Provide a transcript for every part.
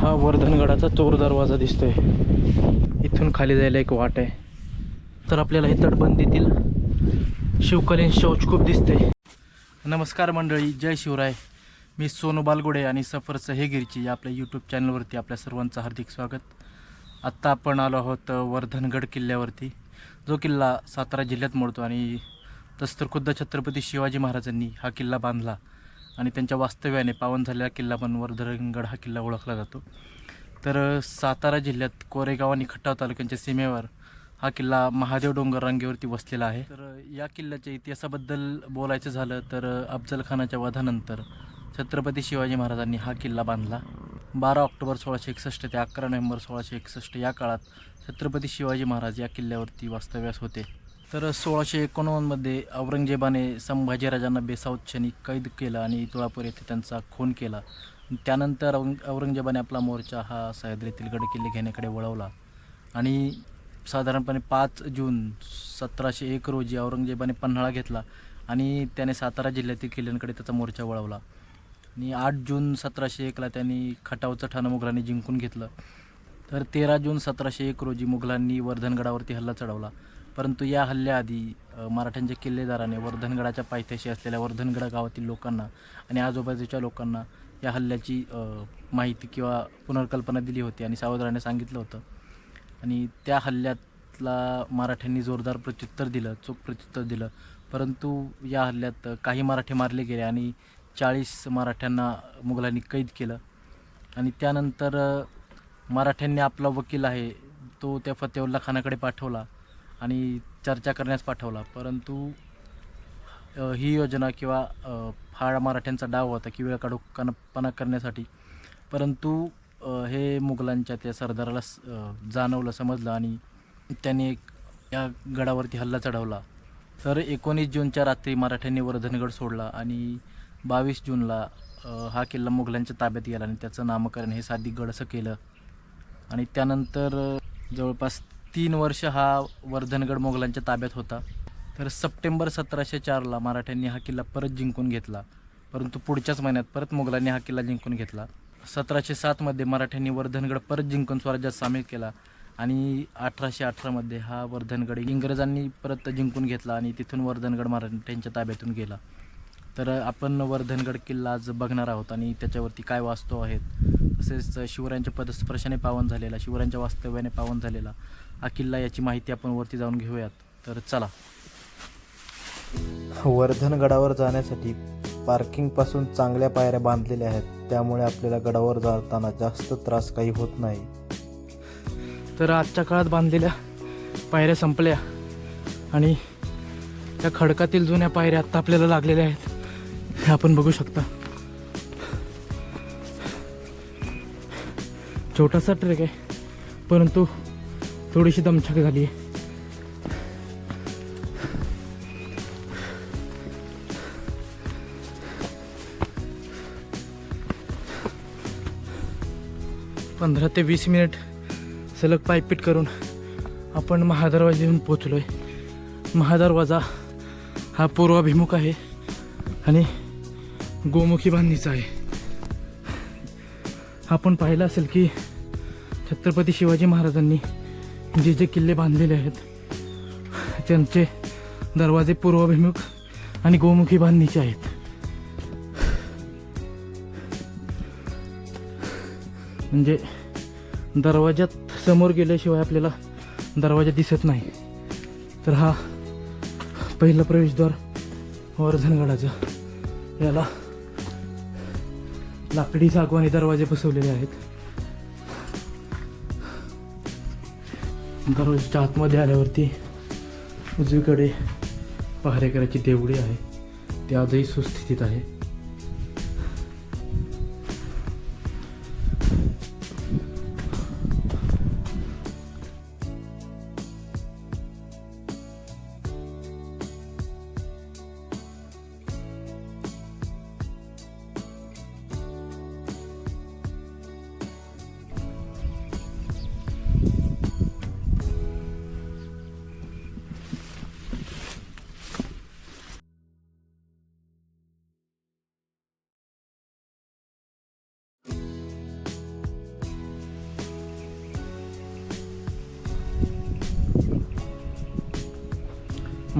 हा वर्धनगडाचा चोर दरवाजा दिसतोय. इथून खाली जायला एक वाट आहे. तर आपल्याला हे तटबंदीतील शिवकालीन शौच खूप दिसते नमस्कार मंडळी जय शिवराय. मी सोनू बालगुडे आणि सफरचं हे गिरची या आपल्या यूट्यूब चॅनलवरती आपल्या सर्वांचं हार्दिक स्वागत. आत्ता आपण आलो आहोत वर्धनगड किल्ल्यावरती. जो किल्ला सातारा जिल्ह्यात मोडतो आणि तसं तर खुद्द छत्रपती शिवाजी महाराजांनी हा किल्ला बांधला. आणि त्यांच्या वास्तव्याने पावन झालेला किल्ला पण वर्धनगड हा किल्ला ओळखला जातो. तर सातारा जिल्ह्यात कोरेगाव आणि खट्टाव तालुक्यांच्या सीमेवर हा किल्ला महादेव डोंगर रांगेवरती वसलेला आहे. तर या किल्ल्याच्या इतिहासाबद्दल बोलायचं झालं तर अफजल खानाच्या वधानंतर छत्रपती शिवाजी महाराजांनी हा किल्ला बांधला. बारा ऑक्टोबर सोळाशे एकसष्ट ते अकरा नोव्हेंबर सोळाशे एकसष्ट या काळात छत्रपती शिवाजी महाराज या किल्ल्यावरती वास्तव्यास होते. तर सोळाशे एकोणनव्वदमध्ये औरंगजेबाने संभाजीराजांना बेसावच्छनी कैद केलं आणि तुळापूर येथे त्यांचा खून केला. त्यानंतर औरंग औरंगजेबाने आपला मोर्चा हा सह्याद्रीतील गडकिल्ले घेण्याकडे वळवला. आणि साधारणपणे पाच जून सतराशे एक रोजी औरंगजेबाने पन्हाळा घेतला आणि त्याने सातारा जिल्ह्यातील किल्ल्यांकडे त्याचा मोर्चा वळवला. आणि आठ जून सतराशे एकला त्यांनी खटावचं ठाणं मुघलांनी जिंकून घेतलं. तर तेरा जून सतराशे एक रोजी मुघलांनी वर्धनगडावरती हल्ला चढवला. परंतु या हल्ल्याआधी मराठ्यांच्या किल्लेदाराने वर्धनगडाच्या पायथ्याशी असलेल्या वर्धनगडा गावातील लोकांना आणि आजूबाजूच्या लोकांना या हल्ल्याची माहिती किंवा पुनर्कल्पना दिली होती आणि सावधाराने सांगितलं होतं. आणि त्या हल्ल्यातला मराठ्यांनी जोरदार प्रत्युत्तर दिलं चोख प्रत्युत्तर दिलं. परंतु या हल्ल्यात काही मराठी मारले गेले आणि चाळीस मराठ्यांना मुघलांनी कैद केलं. आणि त्यानंतर मराठ्यांनी आपला वकील आहे तो त्या फतेउल्ला खानाकडे पाठवला. आणि चर्चा करण्यास पाठवला. परंतु ही योजना किंवा अ, हा मराठ्यांचा डाव होता की वेळ काढू कनपणा करण्यासाठी. परंतु हे मुघलांच्या त्या सरदाराला स- जाणवलं समजलं आणि त्याने एक या गडावरती हल्ला चढवला. तर एकोणीस जूनच्या रात्री मराठ्यांनी वर्धनगड सोडला आणि बावीस जूनला हा किल्ला मुघलांच्या ताब्यात गेला आणि त्याचं नामकरण हे साधी असं केलं. आणि त्यानंतर जवळपास तीन वर्ष हा वर्धनगड मोगलांच्या ताब्यात होता. तर सप्टेंबर सतराशे चारला मराठ्यांनी हा किल्ला परत जिंकून घेतला. परंतु पुढच्याच महिन्यात परत मोगलांनी हा किल्ला जिंकून घेतला. सतराशे सातमध्ये मराठ्यांनी वर्धनगड परत जिंकून स्वराज्यात सामील केला आणि अठराशे अठरामध्ये हा वर्धनगड इंग्रजांनी परत जिंकून घेतला आणि तिथून वर्धनगड मराठ्यांच्या ताब्यातून गेला. तर आपण वर्धनगड किल्ला आज बघणार आहोत आणि त्याच्यावरती काय वास्तव आहेत. तसेच शिवरायांच्या पदस्पर्शाने पावन झालेला शिवरायांच्या वास्तव्याने पावन झालेला. हा किल्ला याची माहिती आपण वरती जाऊन घेऊयात. तर चला. वर्धनगडावर जाण्यासाठी पार्किंगपासून चांगल्या पायऱ्या बांधलेल्या आहेत. त्यामुळे आपल्याला गडावर जाताना जास्त त्रास काही होत नाही. तर आजच्या काळात बांधलेल्या पायऱ्या संपल्या. आणि त्या खडकातील जुन्या पायऱ्या आत्ता आपल्याला लागलेल्या आहेत. हे आपण बघू शकता. छोटासा ट्रेक आहे. परंतु थोडीशी दमछाक झाली. आहे पंधरा ते वीस मिनिट सलग पायपीट करून आपण महादरवाजा येऊन पोचलो आहे महादरवाजा हा पूर्वाभिमुख आहे आणि गोमुखी बांधणीचा आहे. आपण पाहिलं असेल की छत्रपती शिवाजी महाराजांनी जे जे किल्ले बांधलेले आहेत त्यांचे दरवाजे पूर्वाभिमुख आणि गोमुखी बांधणीचे आहेत. म्हणजे दरवाजात समोर गेल्याशिवाय आपल्याला दरवाजा दिसत नाही. तर हा पहिला प्रवेशद्वार वर्धनगडाचा. याला लाकडी सागवानी दरवाजे बसवलेले आहेत. दरवाजाच्या आतमध्ये आल्यावरती उजवीकडे पहारेकराची देवडी आहे. ती आजही सुस्थितीत आहे.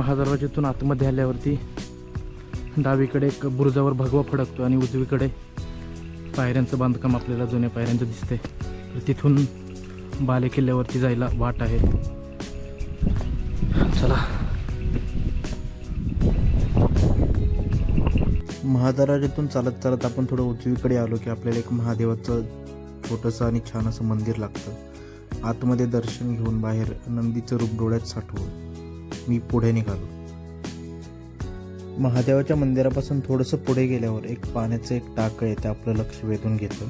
महादरवाज्यातून आतमध्ये आल्यावरती डावीकडे एक बुरुजावर भगवा फडकतो आणि उजवीकडे पायऱ्यांचं बांधकाम आपल्याला जुन्या पायऱ्यांचं दिसते तर तिथून बाले किल्ल्यावरती जायला वाट आहे. चला. महादराजातून चालत चालत आपण थोडं उजवीकडे आलो की आपल्याला एक महादेवाचं छोटंसं आणि छान असं मंदिर लागतं. आतमध्ये दर्शन घेऊन बाहेर नंदीचं रूप डोळ्यात साठवून मी पुढे निघालो. महादेवाच्या मंदिरापासून थोडंसं पुढे गेल्यावर एक पाण्याचं एक टाकं आहे ते आपलं लक्ष वेधून घेतं.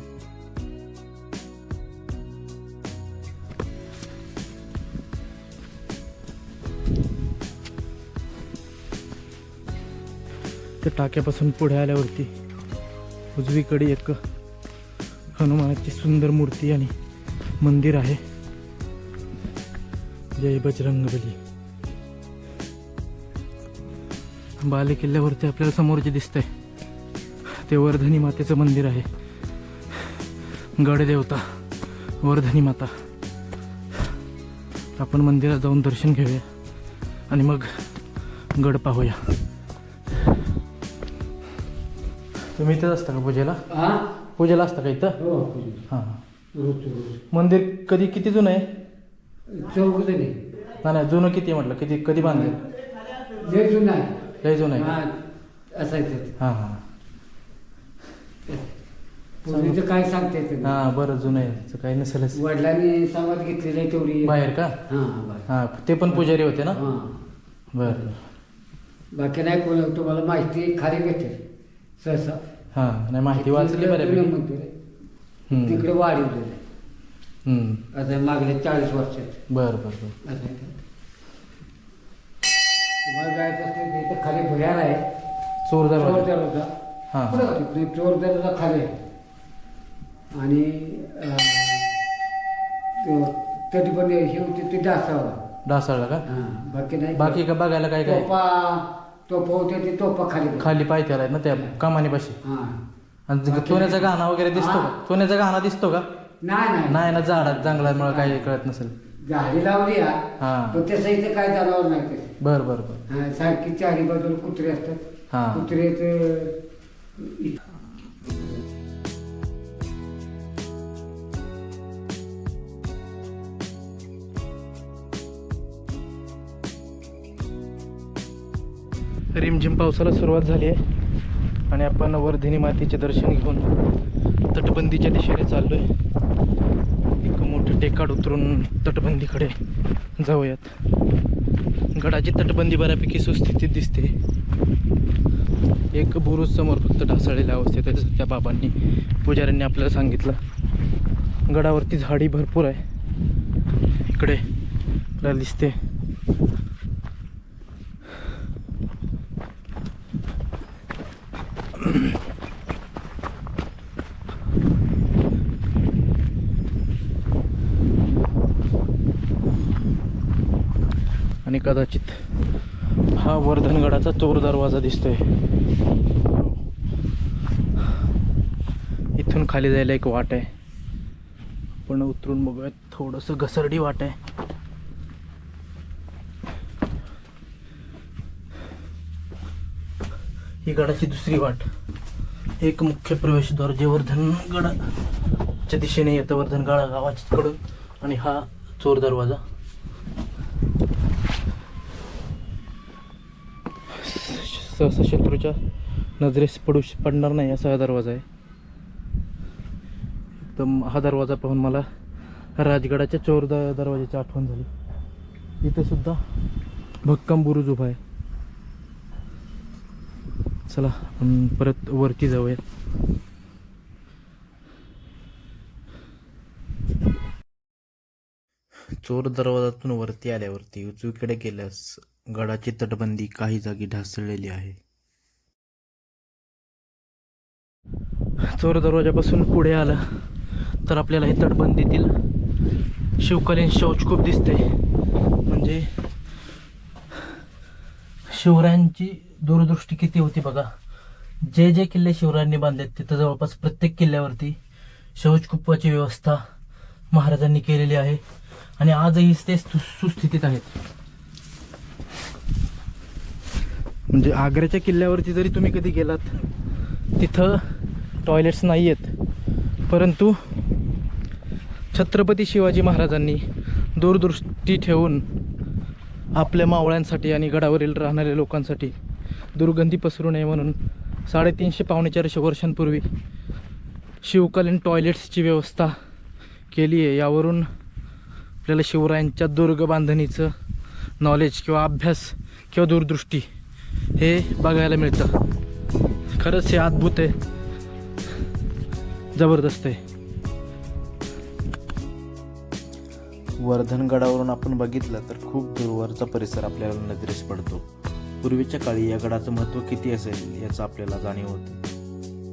त्या टाक्यापासून पुढे आल्यावरती उजवीकडे एक हनुमानाची सुंदर मूर्ती आणि मंदिर आहे. जय बजरंग बली किल्ल्यावरती आपल्याला समोर जे दिसतंय. ते वर्धनी मातेचं मंदिर आहे. गडदेवता वर्धनी माता. आपण मंदिरात जाऊन दर्शन घेऊया आणि मग गड पाहूया. तुम्ही इथंच असता का पूजेला? हा पूजेला असता का इथं? हो हां मंदिर कधी किती जुनं आहे? नाही नाही जुनं किती आहे म्हटलं? किती कधी बांधले? जुनं आहे. लय जुनं आहे. हा, असायचं हां हां. पूर्वीचं काय सांगता येत नाही. हां बरं जुनं आहे. त्याचं काही नसेलच. वडिलांनी समाज घेतलेली आहे तेवढी बाहेर का? हा बाहेर. हां ते पण पुजारी होते ना? हा. बरं. बाकी नाही कोण तुम्हाला माहिती खाली भेटेल. सहसा. हां नाही माहिती वाचली तिकडं बऱ्यापैकी आहे. हम्म. तिकडे वाढवलेलं हम्म. आता मागल्या चाळीस वर्षात बरं बरं बरं. असं आहे. तुम्हाला जायचं असलं तर इथं खाली भुयार आहे. चोर चोर दरवाजा दरवाजा हां. पुढं तिकडे चोर दरवाजा खाली. आहे आणि अं, तो- तरी पण हे होते ते डासावा. डासाळला का? हा बाकी नाही बाकी का बघायला काय काय? तोपा तोपा होते ते तोपा खाली. खाली पायथ्याला आहे ना त्या कमानीपाशी. हा. आणि जे सोन्याचा गहना वगैरे दिसतो का? हां. सोन्याचा गहना दिसतो का? नाही नाही. नाही ना झाडात जंगलामुळे काही कळत नसेल. झाडी लावली हा हां. पण इथं काय जनावर नाही तसे बरं बरं बरं. हा, सारखी चारी बाजूला कुत्रे असतात. हां. कुत्रे रिमझिम पावसाला सुरुवात झाली आहे. आणि आपण वर्धिनी मातेचे दर्शन घेऊन तटबंदीच्या दिशेने चाललो आहे टेकाड उतरून तटबंदीकडे जाऊयात. गडाची तटबंदी बऱ्यापैकी सुस्थितीत दिसते. एक बुरुज समोर फक्त ढासळलेल्या अवस्थेत आहे त्या बाबांनी पुजाऱ्यांनी आपल्याला सांगितलं. गडावरती झाडी भरपूर आहे. इकडे आपल्याला दिसते. आणि कदाचित हा वर्धनगडाचा चोर दरवाजा दिसतोय. इथून खाली जायला एक वाट आहे. पण उतरून बघूयात थोडंसं घसरडी वाट आहे. ही गडाची दुसरी वाट. एक मुख्य प्रवेशद्वार जे वर्धनगडाच्या दिशेने येतं वर्धनगडा गावाच्याकडून आणि हा चोर दरवाजा. सहसा शत्रूच्या नजरेस पडू पडणार नाही असा हा दरवाजा आहे. एकदम हा दरवाजा पाहून मला राजगडाच्या चोर द दरवाजाची आठवण झाली. इथे सुद्धा भक्कम बुरुज उभा आहे. चला आपण परत वरती जाऊया चोर दरवाजातून वरती आल्यावरती उजवीकडे गेल्यास गडाची तटबंदी काही जागी ढासळलेली आहे. चोर दरवाजापासून पुढे आलं तर आपल्याला हे तटबंदीतील शिवकालीन शौच खूप दिसते. म्हणजे शिवरायांची दूरदृष्टी किती होती बघा. जे जे किल्ले शिवरायांनी बांधलेत तिथं जवळपास प्रत्येक किल्ल्यावरती शौचकुपाची व्यवस्था महाराजांनी केलेली आहे. आणि आजही ते सु- सुस्थितीत आहेत. म्हणजे आग्र्याच्या किल्ल्यावरती जरी तुम्ही कधी गेलात तिथं टॉयलेट्स नाही आहेत परंतु छत्रपती शिवाजी महाराजांनी दूरदृष्टी ठेवून आपल्या मावळ्यांसाठी आणि गडावरील राहणाऱ्या लोकांसाठी दुर्गंधी पसरू नये म्हणून साडेतीनशे पावणे चारशे वर्षांपूर्वी शिवकालीन टॉयलेट्सची व्यवस्था केली आहे. यावरून आपल्याला शिवरायांच्या दुर्ग बांधणीचं नॉलेज किंवा अभ्यास किंवा दूरदृष्टी हे बघायला मिळतं. खरंच हे अद्भुत आहे. जबरदस्त आहे. वर्धनगडावरून आपण बघितलं तर खूप दूरवरचा परिसर आपल्याला नजरेस पडतो. पूर्वीच्या काळी या गडाचं महत्त्व किती असेल याचं आपल्याला जाणीव होते.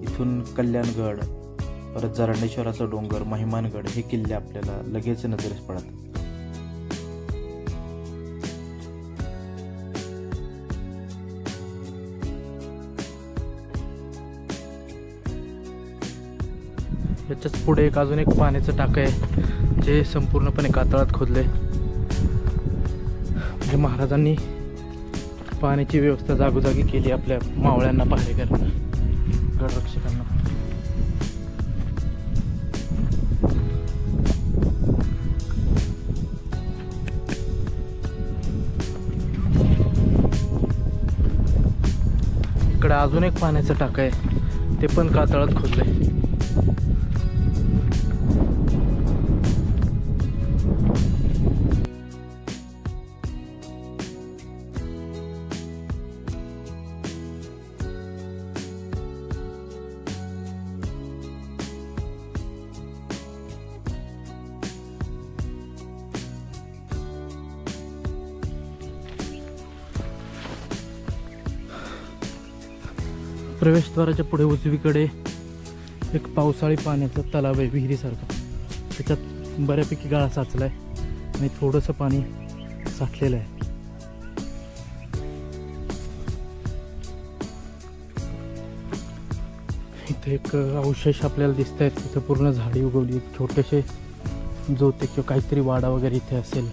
इथून कल्याणगड परत जरांडेश्वराचा डोंगर महिमानगड हे किल्ले आपल्याला लगेच नजरेस पडतात. याच्याच पुढे एक अजून एक पाण्याचं टाकं आहे जे संपूर्णपणे कातळात खोदले म्हणजे महाराजांनी पाण्याची व्यवस्था जागोजागी केली आपल्या मावळ्यांना पहारेकरांना गडरक्षकांना. इकडे अजून एक पाण्याचं टाकं आहे ते पण कातळात खोदलंय. प्रवेशद्वाराच्या पुढे उजवीकडे एक पावसाळी पाण्याचा तलाव आहे विहिरीसारखा. त्याच्यात बऱ्यापैकी गाळा साचला आहे आणि थोडंसं पाणी साठलेलं आहे. इथे एक अवशेष आपल्याला दिसत आहेत तिथं पूर्ण झाडी उगवली छोटेसे जोते किंवा काहीतरी वाडा वगैरे इथे असेल.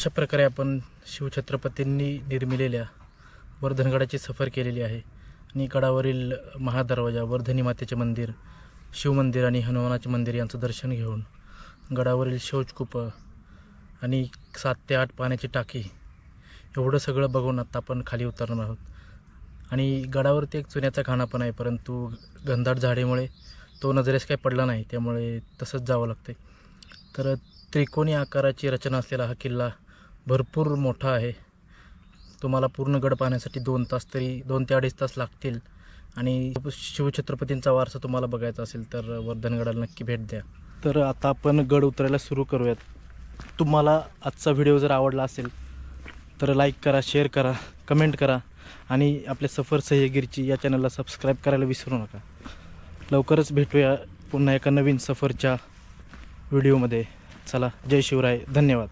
अशा प्रकारे आपण शिवछत्रपतींनी निर्मिलेल्या वर्धनगडाची सफर केलेली आहे. आणि गडावरील महादरवाजा वर्धनी मातेचे मंदिर शिवमंदिर आणि हनुमानाचे मंदिर यांचं दर्शन घेऊन गडावरील शौचकूपं आणि सात ते आठ पाण्याची टाकी एवढं सगळं बघून आत्ता आपण खाली उतरणार आहोत. आणि गडावरती एक चुन्याचा खाणा पण आहे परंतु घनदाट झाडीमुळे तो नजरेस काही पडला नाही त्यामुळे तसंच जावं लागते तर त्रिकोणी आकाराची रचना असलेला हा किल्ला भरपूर मोठा आहे. तुम्हाला पूर्ण गड पाहण्यासाठी दोन तास तरी दोन ते अडीच तास लागतील. आणि शिवछत्रपतींचा वारसा तुम्हाला बघायचा असेल तर वर्धनगडाला नक्की भेट द्या. तर आता आपण गड उतरायला सुरू करूयात. तुम्हाला आजचा व्हिडिओ जर आवडला असेल तर लाईक करा शेअर करा कमेंट करा. आणि आपल्या सफर सह्यगिरीची या चॅनलला सबस्क्राईब करायला विसरू नका. लवकरच भेटूया पुन्हा एका नवीन सफरच्या व्हिडिओमध्ये चला जय शिवराय. धन्यवाद.